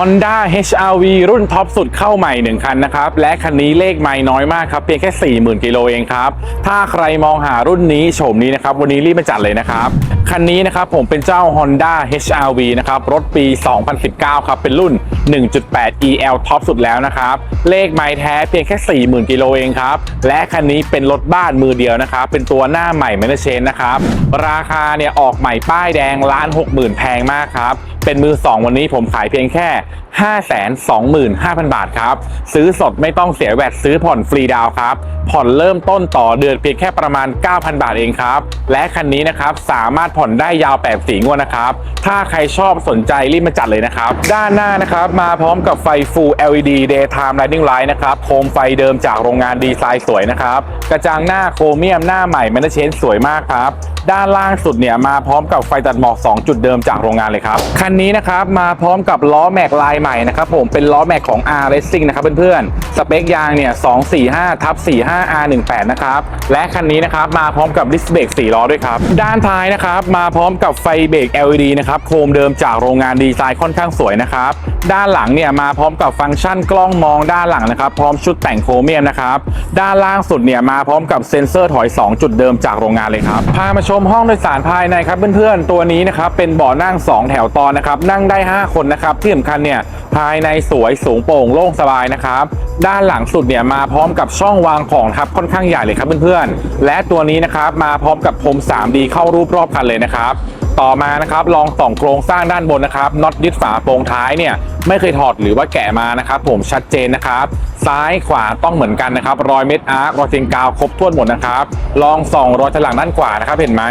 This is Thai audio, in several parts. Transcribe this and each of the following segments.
Honda HRV รุ่นท็อปสุดเข้าใหม่ 1 คันนะครับ และคันนี้เลขไม่น้อยมากครับ เพียงแค่ 40,000 กิโลเองครับ ถ้าใครมองหารุ่นนี้โฉมนี้นะครับ วันนี้รีบมาจัดเลยนะครับ คันนี้นะครับผมเป็นเจ้า Honda HRV นะครับ รถปี 2019 ครับ เป็นรุ่น 1.8 EL ท็อปสุดแล้วนะครับ เลขไม้แท้เพียงแค่ 40,000 กิโลเองครับ และคันนี้เป็นรถบ้านมือเดียวนะครับ เป็นตัวหน้าใหม่ไม่ได้เชนนะครับ ราคาเนี่ยออกใหม่ป้ายแดงล้าน60,000 แพงมากครับ เป็นมือ 2 วันนี้ผมขายเพียงแค่ 525,000 บาทครับ ซื้อสดไม่ต้องเสียแวดซื้อผ่อนฟรีดาวครับ ผ่อนเริ่มต้นต่อเดือนเพียงแค่ประมาณ 9,000 บาทเองครับ และคันนี้นะครับสามารถผ่อนได้ยาว8สีงวดนะครับ ถ้าใครชอบสนใจรีบมาจัดเลยนะครับ ด้านหน้านะครับมาพร้อมกับไฟ Full LED Daytime Running Light นะครับโคมไฟเดิมจากโรงงานดีไซน์สวยนะครับกระจังหน้าโครเมียมหน้าใหม่แมนเชนสวยมากครับด้านล่างสุดเนี่ยมาพร้อมกับไฟตัดหมอก 2 จุดเดิมจากโรงงานเลยครับคันนี้นะครับมาพร้อมกับล้อแม็กลายใหม่นะครับผมเป็นล้อแม็กของ R Racing นะครับเพื่อนๆ สเปคยางเนี่ย 245ทับ45 R18 นะครับ และคันนี้นะครับมาพร้อมกับดิสเบรก4ล้อด้วยครับ ด้านท้ายนะครับมาพร้อมกับไฟเบรก LED นะครับโคมเดิมจากโรงงานดีไซน์ค่อนข้างสวยนะครับ ด้านหลังเนี่ยมาพร้อมกับฟังก์ชันกล้องมองด้านหลังนะครับ พร้อมชุดแต่งโครเมียมนะครับ ด้านล่างสุดเนี่ยมาพร้อมกับเซ็นเซอร์ถอย 2 จุดเดิมจากโรงงานเลยครับ พามาชมห้องโดยสารภายในครับเพื่อนๆ ตัวนี้นะครับเป็นเบาะนั่ง 2 แถวตอนนะครับนั่งได้ 5 คนนะครับที่สำคัญเนี่ยภายในสวยสูงโปร่งโล่งสบายนะครับ ด้านหลังสุดเนี่ยมาพร้อมกับช่องวางของครับค่อนข้างใหญ่เลยครับเพื่อนๆ และตัวนี้นะครับมาพร้อมกับพรม 3D เข้ารูปรอบคันเลยนะครับ ต่อมานะครับลองส่องโครงสร้างด้านบนนะครับน็อตยึดฝาโปรงท้ายเนี่ยไม่เคยถอดหรือว่าแกะมานะครับ ผมชัดเจนนะครับ ซ้ายขวาต้องเหมือนกันนะครับ รอยเม็ดอาร์ครอยเซนกาวครบถ้วนหมดนะครับ ลองส่องรอยถลังด้านขวานะครับเห็นไหม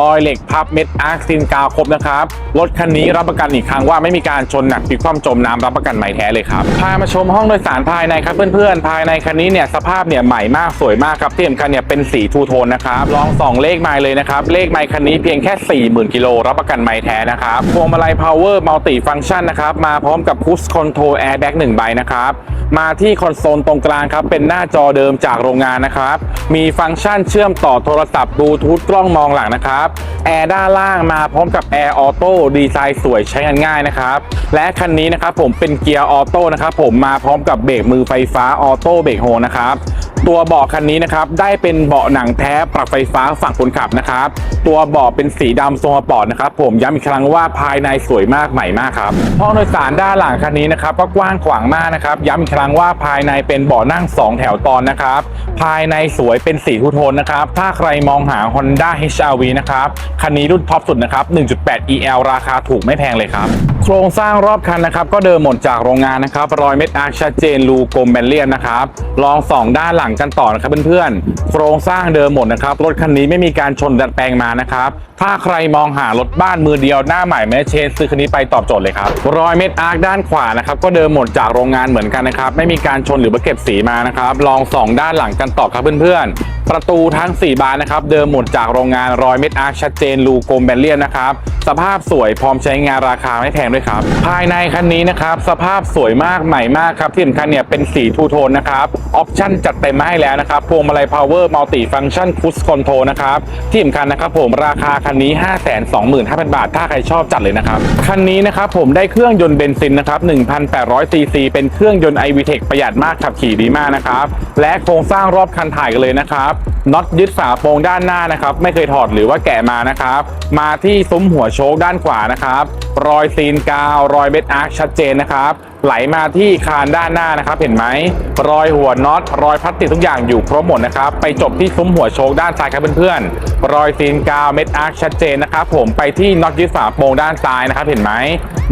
รอยเหล็กพับเม็ดอาร์คซินกาวครบนะครับรถคันนี้รับประกันอีกครั้งว่าไม่มีการชนหนักพลิกคว่ำจมน้ำรับประกันใหม่แท้เลยครับพามาชมห้องโดยสารภายในครับเพื่อนๆภายในคันนี้เนี่ยสภาพเนี่ยใหม่มากสวยมากครับที่สำคัญเนี่ยเป็นสีทูโทนนะครับลองส่องเลขไมล์เลยนะครับเลขไมล์คันนี้เพียงแค่ 40,000กิโลรับประกันใหม่แท้นะครับพวงมาลัย power multi function นะครับมาพร้อมกับ push control airbag 1ใบนะครับมาที่คอนโซลตรงกลางครับเป็นหน้าจอเดิมจากโรงงานนะครับมีฟังก์ชันเชื่อมต่อโทรศัพท์บลูทูธกล้องมองหลังนะครับแอร์ด้านล่างมาพร้อมกับแอร์ออโต้ดีไซน์สวยใช้งานง่ายนะครับและคันนี้นะครับผมเป็นเกียร์ออโต้นะครับผมมาพร้อมกับเบรกมือไฟฟ้าออโต้เบรกโฮนะครับ ตัวเบาะคันนี้นะครับได้เป็นเบาะหนังแท้ปรับไฟฟ้าฝั่งคนขับนะครับ ตัวเบาะเป็นสีดำทรงสปอร์ตนะครับ ผมย้ำอีกครั้งว่าภายในสวยมากใหม่มากครับห้องโดยสารด้านหลังคันนี้นะครับก็กว้างขวางมากนะครับย้ำอีกครั้งว่าภายในเป็นเบาะนั่ง 2 แถวตอนนะครับ ภายในสวยเป็นสีทูโทนนะครับ ถ้าใครมองหา Honda HRV นะครับคันนี้รุ่นท็อปสุดนะครับ 1.8 EL ราคาถูกไม่แพงเลยครับ โครงสร้างรอบคันนะครับ ก็เดิมหมดจากโรงงานนะครับ รอยเม็ดอาร์ชัดเจนรูกลมแบนเลียนนะครับ ลองส่องด้านหลังกันต่อนะครับเพื่อนๆ โครงสร้างเดิมหมดนะครับ รถคันนี้ไม่มีการชนดัดแปลงมานะครับ ถ้าใครมองหารถบ้านมือเดียวหน้าใหม่แม่เชนซื้อคันนี้ไปตอบโจทย์เลยครับ รอยเม็ดอาร์ด้านขวานะครับ ก็เดิมหมดจากโรงงานเหมือนกันนะครับ ไม่มีการชนหรือว่าเก็บสีมานะครับ ลองส่องด้านหลังกันต่อครับเพื่อนๆประตูทั้ง 4 บานนะครับ เดิมหมดจากโรงงานรอยเม็ดอาร์ชัดเจนรูกลมแบนเลียนนะครับ สภาพสวยพร้อมใช้งานราคาไม่แพงด้วยครับ ภายในคันนี้นะครับ สภาพสวยมากใหม่มากครับ ที่สำคัญเนี่ยเป็นสีทูโทนนะครับออปชั่นจัดเต็มมาให้แล้วนะครับพวงมาลัย power multi function cruise control นะครับที่สำคัญนะครับผมราคาคันนี้ 525,000 บาท ถ้าใครชอบจัดเลยนะครับ คันนี้นะครับผมได้เครื่องยนต์เบนซินนะครับ1,800ซีซีเป็นเครื่องยนต์ iVTEC ประหยัดมากขับขี่ดีมากนะครับและโครงสร้างรอบคันถ่ายกันเลยนะครับน็อตยึดฝาโปรงด้านหน้านะครับไม่เคยถอดหรือว่าแกะมานะครับมาที่ซุ้มหัวโชคด้านขวานะครับ รอยซีนกาวรอยเบ็ดอาร์คชัดเจนนะครับ ไหลมาที่คานด้านหน้านะครับ เห็นไหม รอยหัวน็อต รอยพลาสติกทุกอย่างอยู่ครบหมดนะครับ ไปจบที่ซุ้มหัวโชคด้านซ้ายครับเพื่อนๆ รอยซีนกาวเม็ดอาร์คชัดเจนนะครับผมไปที่น็อตยึดฝาโปรงด้านซ้ายนะครับ เห็นไหม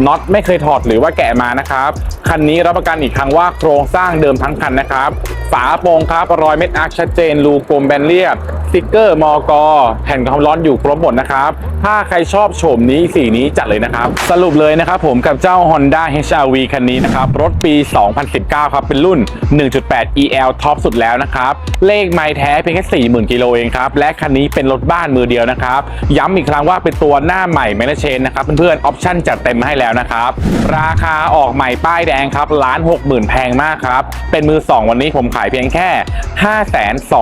น็อตไม่เคยถอดหรือว่าแกะมานะครับ คันนี้รับประกันอีกครั้งว่าโครงสร้างเดิมทั้งคันนะครับ ฝาโปรงครับรอยเม็ดอาร์คชัดเจนรูกลมแบนเรียบสติกเกอร์มอกอแผ่นความร้อนอยู่ครบหมดนะครับ ถ้าใครชอบโฉมนี้สีนี้จัดเลยนะครับ สรุปเลยนะครับผมกับเจ้า Honda HRV คันนี้นะครับ รถปี 2019 ครับเป็นรุ่น 1.8 EL ท็อปสุดแล้วนะครับ เลขไม้แท้เพียงแค่ 40,000 กิโลเองครับ และคันนี้เป็นรถบ้านมือเดียวนะครับ ย้ำอีกครั้งว่าเป็นตัวหน้าใหม่ไม่ได้เชนนะครับเพื่อนๆออปชั่นจัดเต็มให้แล้วแล้วนะครับ ราคาออกใหม่ป้ายแดงครับล้านหกหมื่นแพงมากครับ เป็นมือ 2 วันนี้ผมขายเพียงแค่ 5 2 5 0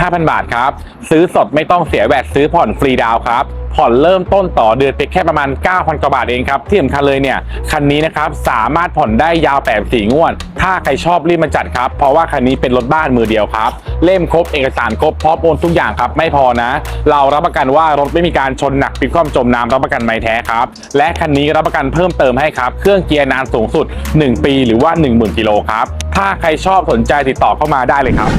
0 0 บาทครับ ซื้อสดไม่ต้องเสียแวดซื้อผ่อนฟรีดาวครับ ผ่อนเริ่มต้นต่อเดือนเพียงแค่ประมาณ 9,000กว่าบาทเองครับ ที่สำคัญเลยเนี่ย คันนี้นะครับสามารถผ่อนได้ยาวแปดสี่งวด ถ้าใครชอบรีบมาจัดครับ เพราะว่าคันนี้เป็นรถบ้านมือเดียวครับ เล่มครบเอกสารครบพร้อมโอนทุกอย่างครับ ไม่พอนะ เรารับประกันว่ารถไม่มีการชนหนักพลิกคว่ำจมน้ำรับประกันไม่แท้ครับ และคันนี้รับประกันเพิ่มเติมให้ครับ เครื่องเกียร์นานสูงสุด 1 ปีหรือว่า 10,000กิโลครับ ถ้าใครชอบสนใจติดต่อเข้ามาได้เลยครับ